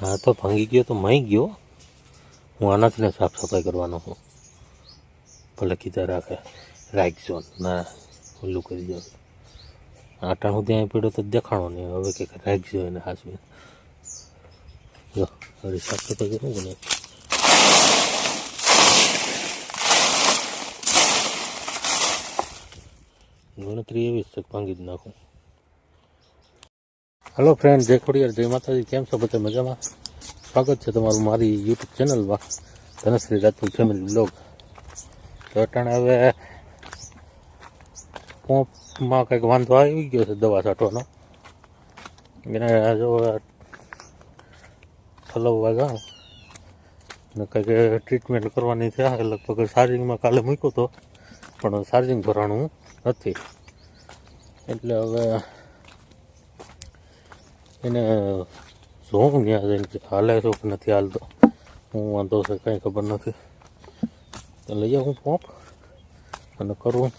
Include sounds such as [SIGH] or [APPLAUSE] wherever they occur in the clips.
હા તો ભાંગી ગયો તો માઈ ગયો. હું આનાથી સાફ સફાઈ કરવાનો છું ભલે કીધા રાખે. રાખજો ના ઓલું કરી દો. આટા હું ત્યાં પડ્યો તો દેખાણો નહીં. હવે કંઈક રાખજો એને હાસવી જો, હવે સાફ સફાઈ કરું કે નહીં? ગણતરી એવી જ છે ભાંગી જ નાખું. હેલો ફ્રેન્ડ જય ખોડિયાર, જય માતાજી. કેમ છો બધા મજામાં? સ્વાગત છે તમારું મારી યુટ્યુબ ચેનલમાં ધનશ્રી રાજપૂત ફેમિલી બ્લોગ તો અટાણે હવે પોંપમાં કંઈક વાંધો આવી ગયો છે દવા છાંટવાનો. એને જો ઠલવવા જાઉં. ને કંઈક ટ્રીટમેન્ટ કરવાની છે. લગભગ ચાર્જિંગમાં કાલે મૂક્યો હતો. પણ ચાર્જિંગ ભરાણું નથી. એટલે હવે એને જોઉં ત્યાં જઈને કે હાલે છો કે નથી હાલતો. હું વાંધો છે, કંઈ ખબર નથી. તો લઈ આવું પોપ અને કરું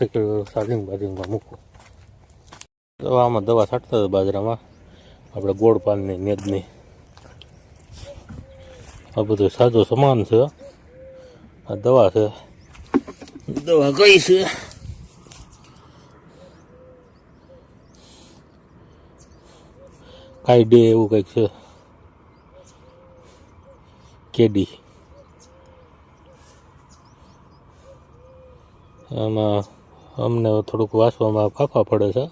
એક સાજિંગ બાજિંગમાં મૂકું. દવામાં દવા છાંટતા હતા બાજરામાં. આપણે ગોળ પાનની નેદની આ બધું સાજો સમાન છે. આ દવા છે. દવા કઈ છે? કાંઈ ડે એવું કંઈક છે. કેડી. આમાં અમને થોડુંક વાંચવામાં ફાફા પડે છે.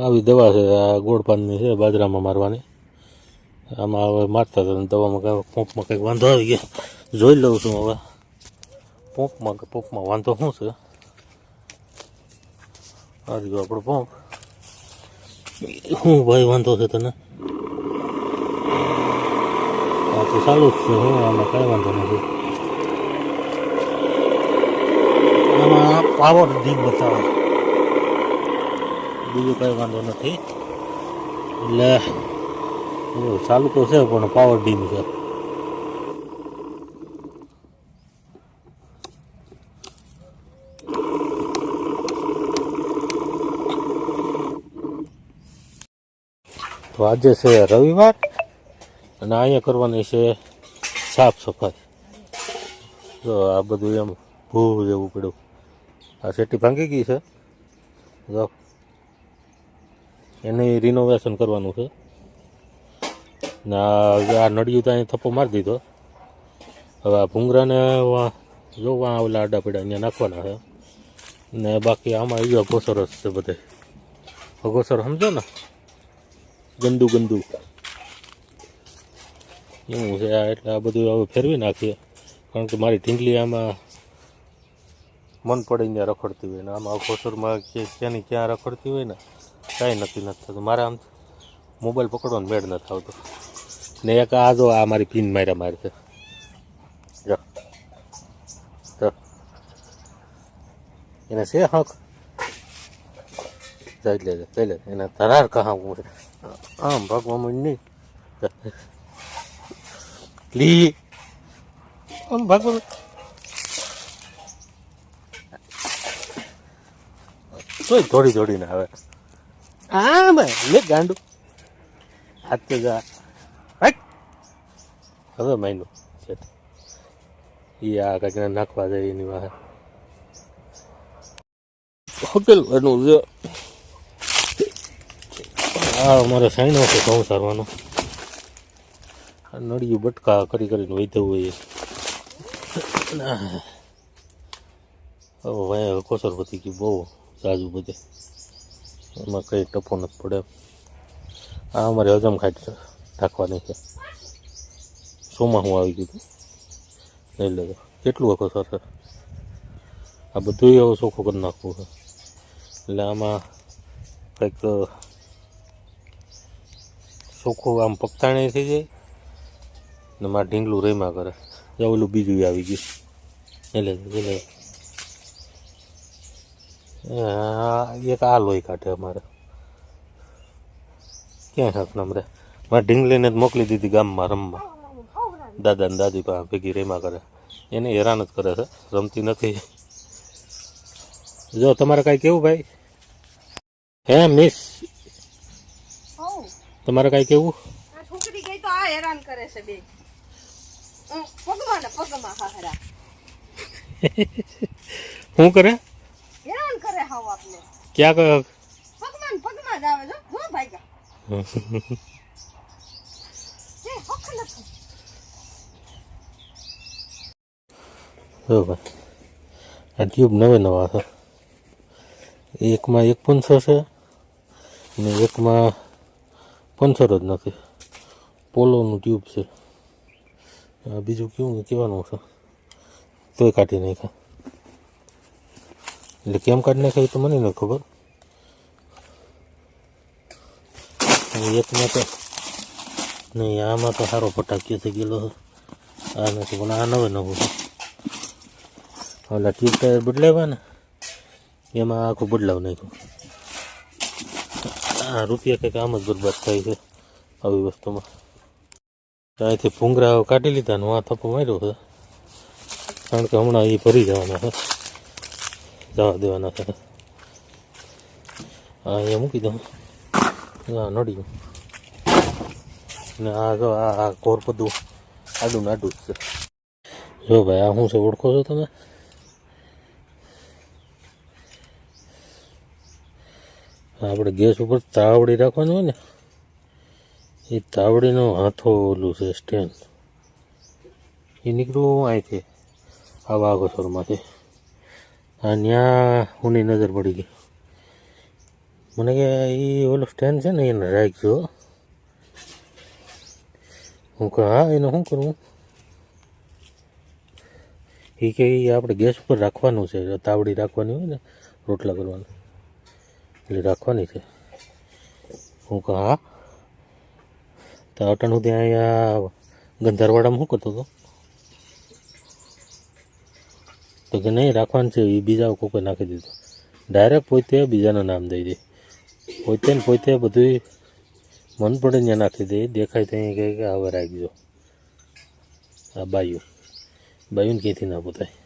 આવી દવા છે, આ ગોળપાનની છે, બાજરામાં મારવાની. આમાં હવે મારતા હતા દવામાં કાંઈ પંપમાં કંઈક વાંધો આવી ગયા. જોઈ લઉં છું હવે. પંપમાં કે પંપમાં વાંધો શું છે? આ રહ્યો આપણો પંપ. શું ભાઈ વાંધો છે તને? આ તો ચાલુ જ છે, હું આમાં કાંઈ વાંધો નથી. આમાં પાવર ડીમ બતાવે. બીજું કાંઈ વાંધો નથી. એટલે ચાલુ તો છે, પણ પાવર ડીમ છે. તો આજે છે રવિવાર અને અહીંયા કરવાની છે સાફ સફાઈ. જો આ બધું એમ ભૂ જેવું પડ્યું. આ સેટી ભાંગી ગઈ છે. જો. એને રિનોવેશન કરવાનું છે. ને આ નડિયું ત્યાં તો થપ્પો મારી દીધો. હવે આ ભૂંગરાને જો વાં ઓલા આડા પીડા અહીંયા નાખવાના છે. ને બાકી આમાં એ અઘોસરસ છે બધે. અઘોસર સમજો ને? ગંદુ ગંદુ. એવું છે આ, એટલે આ બધું હવે ફેરવી નાખીએ. કારણ કે મારી ઢીંગલી આમાં મન પડે ત્યાં રખડતી હોય ને. આમાં ખોસરમાં કે ક્યાંની ક્યાં રખડતી હોય ને, કાંઈ નક્કી નથી થતું. મારે આમ મોબાઈલ પકડવાનો મેળ નથી આવતો. ને એક આ જો, આ મારી પિન માર્યા મારે છે. એને છે હક? જઈ લે જઈ લે એના ધરાર કહા હું છે આમ ભાગવા માંડ લી આમ ભાગવા. તોય દોડી દોડીને આવે આમ લે ગાંડું હાથ તો જા હવે માયનું છે એ આ કાંઈક નાખવા જાય એની વાહ હોટેલ એનું છે આ અમારે સાઈનો છે ઘઉં સારવાનો. નળિયું બટકા કરી કરીને વૈધવું હોય હવે કોસર પતી ગયું બહુ સાજુ બધે. એમાં કંઈ ટપો નથી પડે આ અમારે હજમ ખાટ રાખવાની છે. સોમાં હું આવી ગયું હતું લઈ લેજો. કેટલું વખત સર આ બધું હવે ચોખ્ખું કરી નાખવું છે. એટલે આમાં કંઈક ચોખ્ખું આમ પગતાણી થઈ જાય. ને મારે ઢીંગલું રેમાં કરે. જો ઓલું બીજું આવી ગયું. એટલે એટલે. એક આ લોહી કાઢે અમારે. ક્યાં હાથ નમરે મારે ઢીંગલીને જ મોકલી દીધી ગામમાં રમવા. દાદા ને દાદી પાસે ભેગી રેમા કરે. એને હેરાન જ કરે છે. રમતી નથી. જો, તમારે કાંઈ કેવું ભાઈ? હે મિસ તમારે કાંઈ કેવું? આ છોકરી ગઈ તો આ હેરાન કરે છે બે પગમાં ને પગમાં હાહરા શું [LAUGHS] કરે? હેરાન કરે હાવ આપને. ક્યાં પગમાં પગમાં જ આવે [LAUGHS] જો હું ભાગ્યા ભાઈ આ ટ્યુબ નવે નવા છે. એકમાં એક પંચો છે ને એકમાં પંચર જ નથી. પોલોનું ટ્યુબ છે. બીજું કેવું કહેવાનું છે. તોય કાઢી નાખ્યા. એટલે કેમ કાઢી નાખ્યા એ તો મને નથી ખબર. એકમાં તો નહીં આમાં તો સારો ફટાક્યો થઈ ગયેલો છે. આ નથી પણ આ નવે નવું છે. ટ્યુબ ટાયર બદલાવ્યા ને, એમાં આખું બદલાવ નાખ્યું. આ રૂપિયા કંઈક આમ જ બરબાદ થાય છે આવી વસ્તુમાં. ત્યાંથી ભૂંગરા કાઢી લીધા ને આ થપ્પો માર્યો છે. કારણ કે હમણાં એ ભરી જવાના છે. જવા દેવાના છે. હા, અહીંયા મૂકી દઉં. હા નડ્યું ને આ જો, આ કોર બધું આડું નાડું જ છે. જો ભાઈ, આ શું છે, ઓળખો છો તમે? આપણે ગેસ ઉપર તાવડી રાખવાની હોય ને, એ તાવડીનો હાથો ઓલું છે, સ્ટેન્ડ. એ નીકળ્યું અહીંથી, આ વાઘોસરમાંથી. આ ત્યાં ઉની નજર પડી ગઈ. મને કે એ ઓલું સ્ટેન્ડ છે ને, એને રાખજો. હું કહું, હા, એને શું કરવું એ કે આપણે ગેસ ઉપર રાખવાનું છે, તાવડી રાખવાની હોય ને, રોટલા કરવાનું. એટલે રાખવાની છે. હું કહું, હા. તો અટણ સુધી અહીંયા ગંધારવાડામાં શું કરતો હતો? તો કે નહીં, રાખવાનું છે એ બીજા કોકે નાખી દીધું. ડાયરેક્ટ પોતે બીજાનું નામ દઈ દે. પોતે ને પોતે બધું મન પડે ત્યાં નાખી દે. દેખાય તો અહીંયા કહે કે હવે રાખજો આ બાયું. બાયુને ક્યાંથી ના પોતાય?